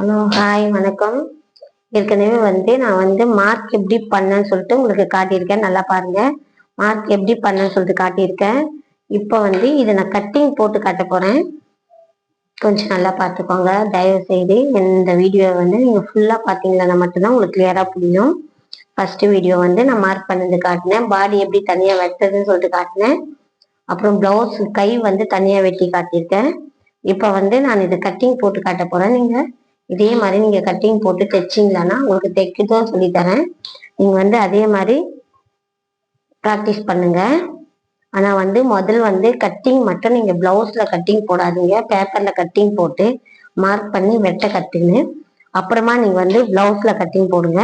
Hello hi வணக்கம். ஏற்கனவே வந்து நான் வந்து மார்க் எப்படி பண்ணேன்னு சொல்லிட்டு உங்களுக்கு காட்டியிருக்கேன். நல்லா பாருங்க. மார்க் எப்படி பண்ணேன்னு சொல்லிட்டு காட்டியிருக்கேன். இப்போ வந்து இதை நான் கட்டிங் போட்டு காட்ட போகிறேன் கொஞ்சம் நல்லா பார்த்துக்கோங்க. தயவு செய்து இந்த வீடியோவை வந்து நீங்கள் ஃபுல்லாக பார்த்தீங்கன்னா மட்டும்தான் உங்களுக்கு கிளியராக புரியும். ஃபர்ஸ்ட் வீடியோ வந்து நான் மார்க் பண்ணது காட்டினேன். பாடி எப்படி தனியாக வெட்டுறதுன்னு சொல்லிட்டு காட்டினேன். அப்புறம் ப்ளவுஸ் கை வந்து தனியாக வெட்டி காட்டியிருக்கேன். இப்போ வந்து நான் இது கட்டிங் போட்டு காட்ட போகிறேன் நீங்கள் இதே மாதிரி நீங்கள் கட்டிங் போட்டு தைச்சிங்களான்னா உங்களுக்கு தைக்கதும் சொல்லித்தரேன். நீங்கள் வந்து அதே மாதிரி ப்ராக்டிஸ் பண்ணுங்க. ஆனால் வந்து முதல் வந்து கட்டிங் மட்டும் நீங்கள் ப்ளவுஸில் கட்டிங் போடாதீங்க. பேப்பரில் கட்டிங் போட்டு மார்க் பண்ணி வெட்ட கட்டுங்க அப்புறமா நீங்கள் வந்து ப்ளவுஸில் கட்டிங் போடுங்க.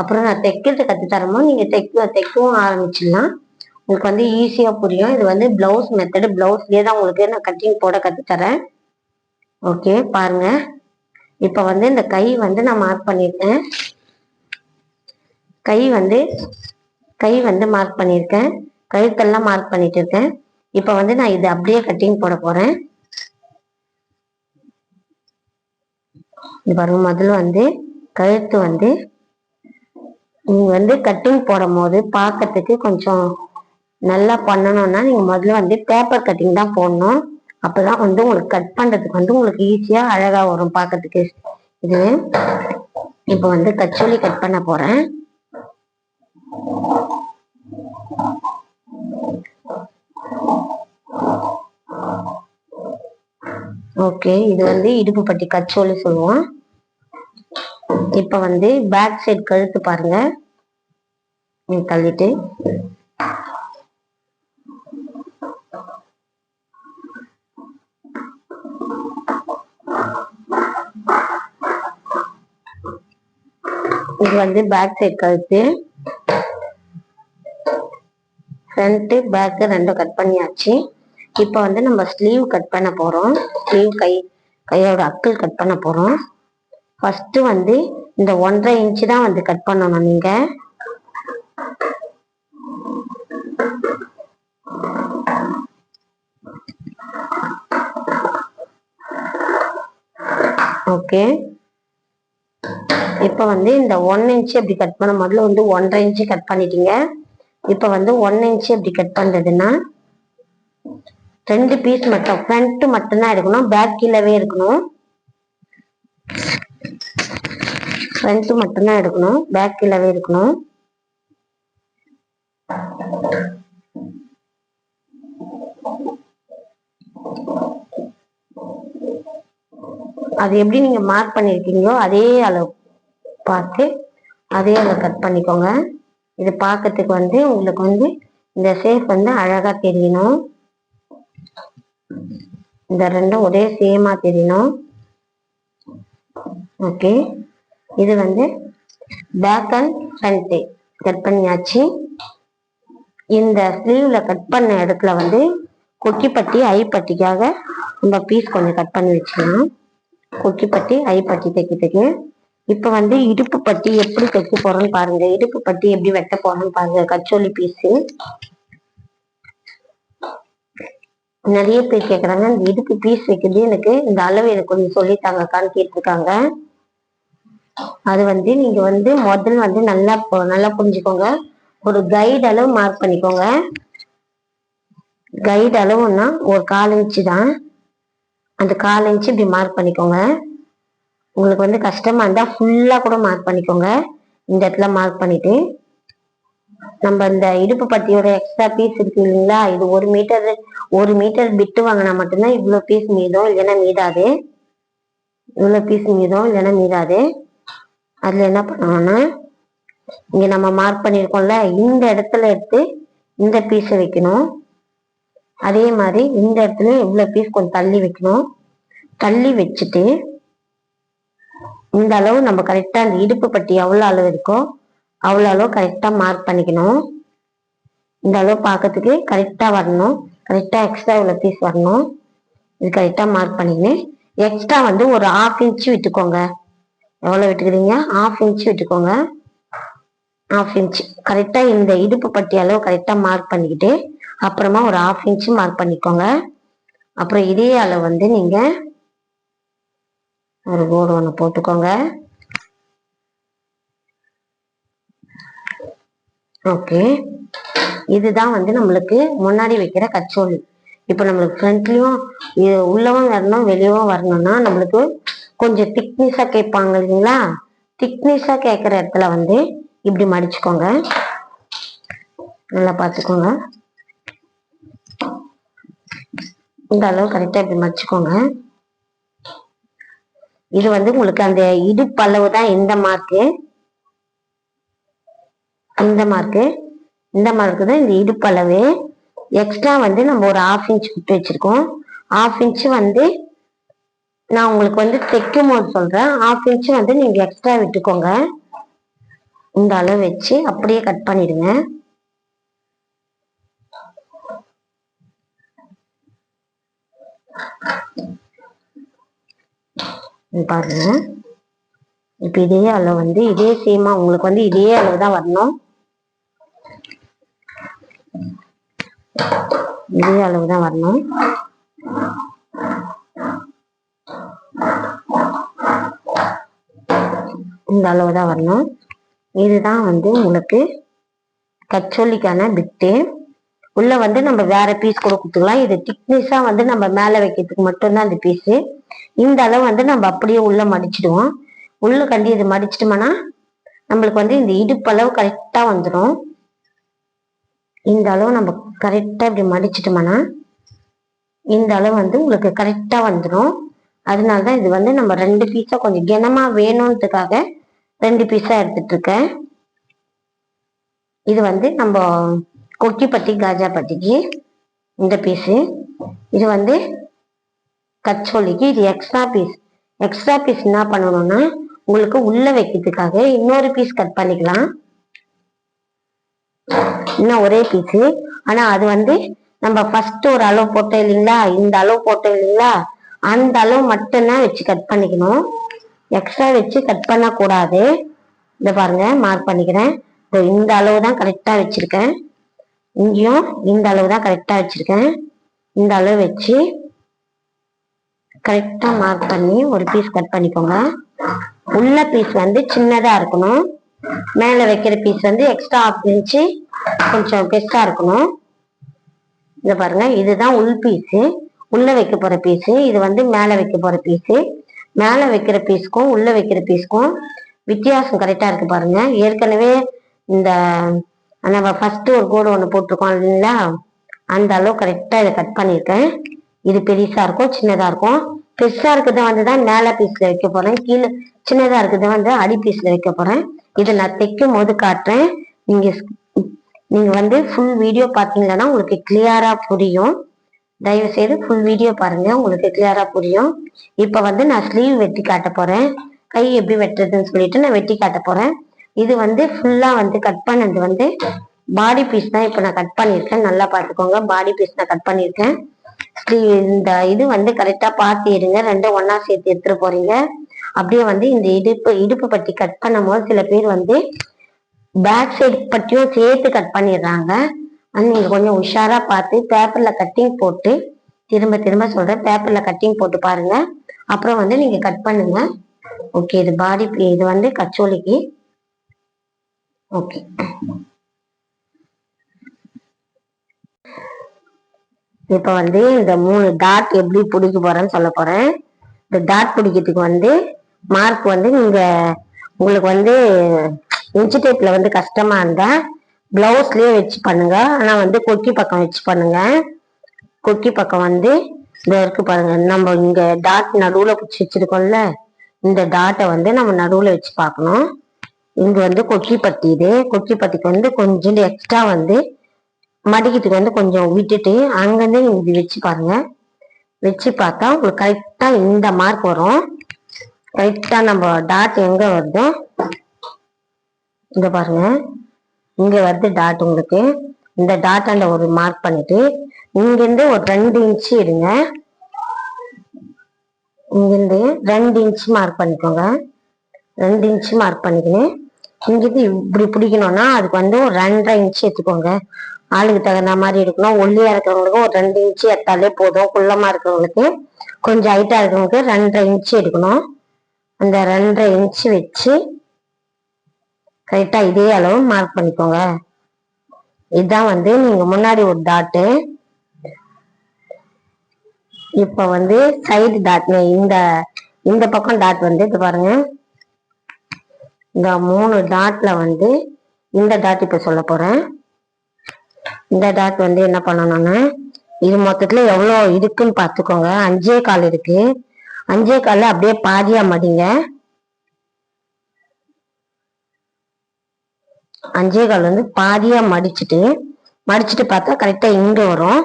அப்புறம் நான் தைக்கிறது கற்றுத்தரமோ நீங்கள் தைக்க தைக்கவும் ஆரம்பிச்சிடலாம். உங்களுக்கு வந்து ஈஸியாக புரியும். இது வந்து ப்ளவுஸ் மெத்தடு ப்ளவுஸ்லேயே தான் உங்களுக்கு நான் கட்டிங் போட கற்றுத்தரேன் ஓகே பாருங்க. இப்போ வந்து இந்த கை வந்து நான் மார்க் பண்ணியிருக்கேன் கை வந்து கை வந்து மார்க் பண்ணியிருக்கேன் கழுத்தெல்லாம் மார்க் பண்ணிட்டு இருக்கேன். இப்போ வந்து நான் இது அப்படியே கட்டிங் போட போகிறேன் வரும் பாருங்க முதல்ல வந்து கழுத்து வந்து நீங்கள் வந்து கட்டிங் போடும் போது பார்க்கறதுக்கு கொஞ்சம் நல்லா பண்ணணும்னா நீங்கள் முதல்ல வந்து பேப்பர் கட்டிங் தான் போடணும். அப்பதான் வந்து உங்களுக்கு கட் பண்றதுக்கு வந்து உங்களுக்கு ஈஸியா அழகா வரும் பார்க்கறதுக்கு இது இப்போ வந்து கச்சோலி கட் பண்ண போறேன். ஓகே இது வந்து இடுப்பு பட்டி கச்சோலி சொல்லுவோம். இப்ப வந்து பேக் சைடு கழுத்து பாருங்க. தள்ளிட்டு. இது வந்து பேக் சைட் கழுத்து. ஃப்ரண்ட்டு பேக்கு ரெண்டும் கட் பண்ணியாச்சு. இப்போ வந்து நம்ம ஸ்லீவ் கட் பண்ண போகிறோம் ஸ்லீவ் கை கையோட அக்கிள் கட் பண்ண போகிறோம் ஃபஸ்ட்டு வந்து இந்த ஒன்றரை இன்ச்சு தான் வந்து கட் பண்ணணும் நீங்கள் ஓகே இப்போ வந்து இந்த ஒன் இன்ச் எப்படி கட் பண்ண முதல்ல வந்து ஒன்றரை இன்ச்சு கட் பண்ணிட்டீங்க. இப்போ வந்து ஒன் இன்ச் எப்படி கட் பண்ணுறதுன்னா ரெண்டு பீஸ் மட்டும் ஃப்ரண்ட்டு மட்டும்தான் எடுக்கணும் பேக் கீழவே இருக்கணும் ஃப்ரண்ட்டு மட்டும்தான் எடுக்கணும் பேக் கீழவே இருக்கணும் அது எப்படி நீங்க மார்க் பண்ணிருக்கீங்களோ அதே அளவு. பார்த்து அதையும் அதை கட் பண்ணிக்கோங்க. இது பார்க்கறதுக்கு வந்து உங்களுக்கு வந்து இந்த ஷேப் வந்து அழகா தெரியணும். இந்த ரெண்டும் ஒரே சேமா தெரியணும். ஓகே இது வந்து பேக் அண்ட் ஃப்ரண்ட் கட் பண்ணியாச்சு. இந்த ஸ்லீவ்ல கட் பண்ண இடத்துல வந்து கொக்கிப்பட்டி ஐப்பட்டிக்காக இந்த பீஸ் கொஞ்சம் கட் பண்ணி வச்சுக்கலாம் கொக்கிப்பட்டி ஐப்பட்டி தைக்கிறதுக்கு. இப்போ வந்து இடுப்பு பட்டி எப்படி தைக்க போறோம்னு பாருங்க. இடுப்பு பட்டி எப்படி வெட்ட போறோம்னு பாருங்க. கச்சோலி பீஸு நிறைய பேர் கேக்குறாங்க. இந்த இடுப்பு பீஸ் வைக்கிறது எனக்கு இந்த அளவு எனக்கு கொஞ்சம் சொல்லித்தாங்கக்கான்னு கேட்டிருக்காங்க. அது வந்து நீங்க வந்து முதல்ல வந்து நல்லா நல்லா புரிஞ்சுக்கோங்க. ஒரு கைடு அளவு மார்க் பண்ணிக்கோங்க. கைடு அளவுன்னா ஒரு கால் இன்ச்சு தான். அந்த கால் இன்ச்சு இப்படி மார்க் பண்ணிக்கோங்க. உங்களுக்கு வந்து கஷ்டமா இருந்தா ஃபுல்லா கூட மார்க் பண்ணிக்கோங்க. இந்த இடத்துல மார்க் பண்ணிட்டு நம்ம இந்த இடுப்பு பட்டியோட எக்ஸ்ட்ரா பீஸ் இருக்கு இல்லைங்களா? இது ஒரு மீட்டர் ஒரு மீட்டர் பிட்டு வாங்கினா மட்டும்தான் இவ்வளோ பீஸ் மீதம் இல்லைன்னா மீதாது. இவ்வளோ பீஸ் மீதம் இல்லைன்னா மீதாது. அதில் என்ன பண்ணணும்னா இங்கே நம்ம மார்க் பண்ணியிருக்கோம்ல இந்த இடத்துல எடுத்து இந்த பீஸை வைக்கணும். அதே மாதிரி இந்த இடத்துல இவ்வளோ பீஸ் கொஞ்சம் தள்ளி வைக்கணும். தள்ளி வச்சுட்டு இந்த அளவு நம்ம கரெக்டாக இந்த இடுப்பு பட்டி எவ்வளோ அளவு இருக்கோ அவ்வளோ அளவு கரெக்டாக மார்க் பண்ணிக்கணும். இந்த அளவு பார்க்கறதுக்கு கரெக்டாக வரணும். கரெக்டாக எக்ஸ்ட்ரா இவ்வளோ பீஸ் வரணும். இது கரெக்டாக மார்க் பண்ணிக்கணும். எக்ஸ்ட்ரா வந்து ஒரு ஹாஃப் இன்ச்சு விட்டுக்கோங்க. எவ்வளோ விட்டுக்கிறீங்க? ஹாஃப் இன்ச்சு விட்டுக்கோங்க. ஹாஃப் இன்ச் கரெக்டாக இந்த இடுப்பு பட்டி அளவு கரெக்டாக மார்க் பண்ணிக்கிட்டு அப்புறமா ஒரு ஹாஃப் இன்ச்சு மார்க் பண்ணிக்கோங்க. அப்புறம் இதே அளவு வந்து நீங்கள் ஒரு கோடு ஒன்று போட்டுக்கோங்க. ஓகே இதுதான் வந்து நம்மளுக்கு முன்னாடி வைக்கிற கச்சோலி இப்போ நம்மளுக்கு ஃப்ரண்ட்லயும் உள்ளவும் வரணும் வெளியவும் வரணும்னா நம்மளுக்கு கொஞ்சம் திக்னஸாக கேட்பாங்க இல்லைங்களா? திக்னஸாக கேட்குற இடத்துல வந்து இப்படி மடிச்சுக்கோங்க. நல்லா பார்த்துக்கோங்க. இந்த அளவு கரெக்டாக இப்படி மடிச்சுக்கோங்க. இது வந்து உங்களுக்கு அந்த இடுப்பளவு தான் இந்த மார்க்கு இந்த மார்க்கு இந்த மார்க்கு தான் இந்த இடுப்பளவு. எக்ஸ்ட்ரா வந்து நம்ம ஒரு ஹாஃப் இன்ச் விட்டு வச்சிருக்கோம். ஹாஃப் இன்ச் வந்து நான் உங்களுக்கு வந்து தைக்கும் போது சொல்றேன். ஹாஃப் இன்ச் வந்து நீங்க எக்ஸ்ட்ரா விட்டுக்கோங்க. இந்த அளவு வச்சு அப்படியே கட் பண்ணிடுங்க. இங்க பாருங்க. இப்போ இதே அளவு வந்து இதே சேமா உங்களுக்கு வந்து இதே அளவு தான் வரணும். இதே அளவு தான் வரணும். இந்த அளவு தான் வரணும். இதுதான் வந்து உங்களுக்கு கச்சோலிக்கான பிட்டு உள்ள வந்து நம்ம வேற பீஸ் கூட கொடுத்துக்கலாம். இது திக்னஸா வந்து நம்ம மேல வைக்கிறதுக்கு மட்டும்தான் அந்த பீஸு இந்த அளவு வந்து நம்ம அப்படியே உள்ள மடிச்சிடுவோம். உள்ள கண்டி இது மடிச்சிட்டோம்னா நம்மளுக்கு வந்து இந்த இடுப்பளவு கரெக்டா வந்துடும் இந்த அளவு நம்ம கரெக்டா இப்படி மடிச்சிட்டோம்னா இந்த அளவு வந்து உங்களுக்கு கரெக்டா வந்துடும் அதனால தான் இது வந்து நம்ம ரெண்டு பீஸா கொஞ்சம் கனமா வேணும்ன்றதுக்காக ரெண்டு பீஸா எடுத்துட்டு இருக்கேன். இது வந்து நம்ம கொட்டி பட்டி காஜா பட்டிக்கு இந்த பீஸு இது வந்து கச்சோலிக்கு இது எக்ஸ்ட்ரா பீஸ் எக்ஸ்ட்ரா பீஸ் என்ன பண்ணணும்னா உங்களுக்கு உள்ள வைக்கிறதுக்காக இன்னொரு பீஸ் கட் பண்ணிக்கலாம். இன்னும் ஒரே பீஸு ஆனா அது வந்து நம்ம ஃபர்ஸ்ட் ஒரு அளவு போட்டோம் இல்லைங்களா? இந்த அளவு போட்டோம் இல்லைங்களா? அந்த அளவு மட்டும்தான் வச்சு கட் பண்ணிக்கணும். எக்ஸ்ட்ரா வச்சு கட் பண்ணக்கூடாது. இதை பாருங்க மார்க் பண்ணிக்கிறேன். இப்போ இந்த அளவு தான் கரெக்டாக வச்சுருக்கேன். இங்கேயும் இந்த அளவு தான் கரெக்டாக வச்சுருக்கேன். இந்த அளவு வச்சு கரெக்டா மார்க் பண்ணி ஒரு பீஸ் கட் பண்ணிக்கோங்க. உள்ள பீஸ் வந்து சின்னதா இருக்கணும். மேல வைக்கிற பீஸ் வந்து எக்ஸ்ட்ரா ஆஃப் இன்ச்சு கொஞ்சம் பெருசா இருக்கணும். இத பாருங்க இதுதான் உள் பீஸு உள்ள வைக்க போற பீஸு இது வந்து மேல வைக்க போற பீஸு மேல வைக்கிற பீஸ்க்கும் உள்ள வைக்கிற பீஸ்க்கும் வித்தியாசம் கரெக்டா இருக்கு பாருங்க. ஏற்கனவே இந்த நம்ம ஃபர்ஸ்ட் ஒரு கோடு ஒன்று போட்டிருக்கோம் இல்லைங்களா? அந்த அளவு கரெக்டா இதை கட் பண்ணியிருக்கேன். இது பெருசா இருக்கும் சின்னதா இருக்கும். பெருசா இருக்கிறத வந்து தான் மேல பீஸ்ல வைக்க போறேன். கீழே சின்னதா இருக்கிறத வந்து அடி பீஸ்ல வைக்க போறேன். இதை நான் தைக்கும் போது காட்டுறேன். நீங்க நீங்க வந்து ஃபுல் வீடியோ பார்த்தீங்கன்னா உங்களுக்கு கிளியரா புரியும். தயவு செய்து ஃபுல் வீடியோ பாருங்க உங்களுக்கு கிளியரா புரியும். இப்போ வந்து நான் ஸ்லீவ் வெட்டி காட்ட போறேன். கை எப்படி வெட்டுறதுன்னு சொல்லிட்டு நான் வெட்டி காட்ட போறேன். இது வந்து ஃபுல்லா வந்து கட் பண்ணது வந்து பாடி பீஸ் தான் இப்போ நான் கட் பண்ணியிருக்கேன். நல்லா பார்த்துக்கோங்க பாடி பீஸ் நான் கட் பண்ணியிருக்கேன். இந்த இது வந்து கரெக்டா பார்த்து எடுங்க ரெண்டும் ஒன்னா சேர்த்து எடுத்துட்டு போறீங்க. அப்படியே வந்து இந்த இடுப்பு இடுப்பு பட்டி கட் பண்ணும்போது சில பேர் வந்து பேக் சைடு பட்டியும் சேர்த்து கட் பண்ணிடுறாங்க. அது நீங்க கொஞ்சம் உஷாரா பார்த்து பேப்பர்ல கட்டிங் போட்டு திரும்ப திரும்ப சொல்றேன். பேப்பர்ல கட்டிங் போட்டு பாருங்க. அப்புறம் வந்து நீங்க கட் பண்ணுங்க. ஓகே இது பாடி இது வந்து கச்சோலிக்கு. ஓகே இப்போ வந்து இந்த மூணு டாட் எப்படி பிடிக்க போறேன்னு சொல்ல போறேன். இந்த டாட் பிடிக்கிறதுக்கு வந்து மார்க் வந்து நீங்க உங்களுக்கு வந்து இன்ச்சு டேப்ல வந்து கஷ்டமா இருந்தா பிளவுஸ்லயே வச்சு பண்ணுங்க. ஆனா வந்து கொக்கி பக்கம் வச்சு பண்ணுங்க. கொக்கி பக்கம் வந்து இந்த இருக்கு பாருங்க. நம்ம இங்க டாட் நடுவுல பிடிச்சி வச்சிருக்கோம்ல. இந்த டாட்டை வந்து நம்ம நடுவுல வச்சு பார்க்கணும். இங்க வந்து கொக்கி பட்டி இது. கொக்கி பட்டிக்கு வந்து கொஞ்சம் எக்ஸ்ட்ரா வந்து மடிக்கிறதுக்கு வந்து கொஞ்சம் விட்டுட்டு அங்கேருந்து நீங்கள் இப்படி வச்சு பாருங்க. வச்சு பார்த்தா உங்களுக்கு கரெக்டாக இந்த மார்க் வரும். கரெக்டாக நம்ம டாட் எங்கே வருதோ? இங்கே பாருங்க. இங்கே வருது டாட் உங்களுக்கு. இந்த டாட் அந்த ஒரு மார்க் பண்ணிட்டு இங்கேருந்து ஒரு ரெண்டு இன்ச்சு எடுங்க. இங்கேருந்து ரெண்டு இன்ச்சு மார்க் பண்ணிக்கோங்க. ரெண்டு இன்ச்சு மார்க் பண்ணிக்கின்னு இங்கேருந்து இப்படி பிடிக்கணும்னா அதுக்கு வந்து ஒரு ரெண்டரை இன்ச்சு எடுத்துக்கோங்க. ஆளுக்கு தகுந்த மாதிரி எடுக்கணும். ஒல்லியா இருக்கிறவங்களுக்கு ஒரு ரெண்டு இன்ச்சு எடுத்தாலே போதும். குள்ளமா இருக்கிறவங்களுக்கு கொஞ்சம் ஹைட்டா இருக்கிறவங்களுக்கு ரெண்டரை இன்ச்சு எடுக்கணும். அந்த ரெண்டரை இன்ச்சு வச்சு கரெக்டா இதே அளவு மார்க் பண்ணிக்கோங்க. இதுதான் வந்து நீங்க முன்னாடி ஒரு டாட்டு இப்ப வந்து சைடு டாட் இந்த இந்த பக்கம் டாட் வந்து இது பாருங்க. இந்த மூணு டாட்ல வந்து இந்த டாட் இப்ப சொல்ல போறேன். இந்த டாட் வந்து என்ன பண்ணணும்னா இது மொத்தத்துல எவ்வளவு இருக்குன்னு பாத்துக்கோங்க அஞ்சே கால் இருக்கு. அஞ்சே கால்ல அப்படியே பாதியா மடிங்க. அஞ்சே கால் வந்து பாதியா மடிச்சிட்டு மடிச்சிட்டு பார்த்தா கரெக்டா இங்க வரும்.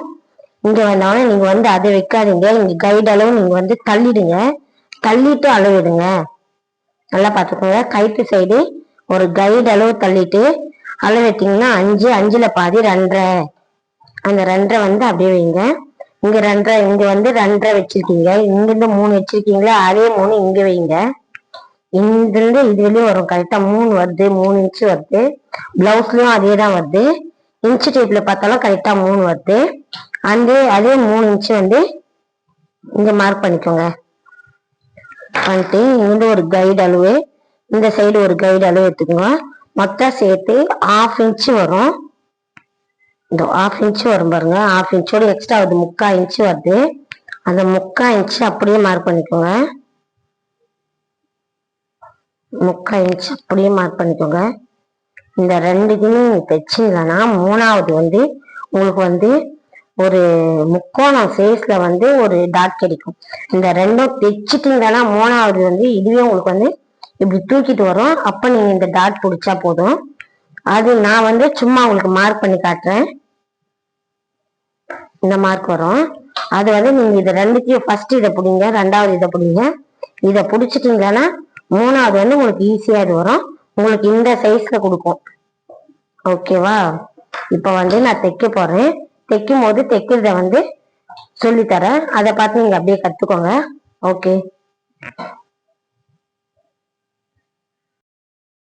இங்க வந்தோடனே நீங்க வந்து அதை வைக்காதீங்க. இங்க கைடு அளவு நீங்க வந்து தள்ளிடுங்க. தள்ளிட்டு அளவிடுங்க. நல்லா பார்த்துக்கோங்க. கைத்து சைடு ஒரு கைடு அளவு தள்ளிட்டு அளவு எடுத்தீங்கன்னா அஞ்சு அஞ்சுல பாதி ரெண்டரை. அந்த ரெண்டரை வந்து அப்படியே வைங்க. இங்க ரெண்டரை இங்க வந்து ரெண்டரை வச்சிருக்கீங்க. இங்கிருந்து மூணு வச்சிருக்கீங்களா? அதே மூணு இங்க வைங்க. இங்கிருந்து இது வரும். கரெக்டா மூணு வருது மூணு இன்ச்சு வருது. பிளவுஸ்லயும் அதே தான் வருது. இன்ச்சு டைப்ல பார்த்தாலும் கரெக்டா மூணு வருது. அந்த அதே மூணு இன்ச்சு வந்து இங்க மார்க் பண்ணிக்கோங்க. பண்ணிட்டு இங்கிருந்து ஒரு கைடு அளவு இந்த சைடு ஒரு கைடு அளவு எடுத்துக்கோங்க மொத்தம் சேர்த்து ஆஃப் இன்ச்சு வரும். இந்த ஆஃப் இன்ச்சு வரும் பாருங்க. ஆஃப் இன்ச்சோட எக்ஸ்ட்ரா வருது முக்கா இன்ச்சு வருது. அந்த முக்கா இன்ச்சு அப்படியே மார்க் பண்ணிக்கோங்க. முக்கா இன்ச் அப்படியே மார்க் பண்ணிக்கோங்க. இந்த ரெண்டுக்குமே தைச்சிங்கன்னா மூணாவது வந்து உங்களுக்கு வந்து ஒரு முக்கோணம் சைஸ்ல வந்து ஒரு டாட் கிடைக்கும். இந்த ரெண்டும் தைச்சிட்டிங்கன்னா மூணாவது வந்து இதுவே உங்களுக்கு வந்து இப்படி தூக்கிட்டு வரும். அப்போ நீங்க இந்த டாட் பிடிச்சா போதும். அது நான் வந்து சும்மா உங்களுக்கு மார்க் பண்ணி காட்டுறேன். இந்த மார்க் வரும். அது வந்து நீங்க இது ரெண்டுத்தையும் ஃபர்ஸ்ட் இதை பிடிங்க ரெண்டாவது இதை பிடிங்க. இதை பிடிச்சிட்டீங்கன்னா மூணாவது வந்து உங்களுக்கு ஈஸியா இது வரும். உங்களுக்கு இந்த சைஸ்ல கொடுக்கும். ஓகேவா இப்போ வந்து நான் தைக்க போறேன். தைக்கும் போது தைக்கிறத வந்து சொல்லித்தரேன். அதை பார்த்து நீங்க அப்படியே கத்துக்கோங்க. ஓகே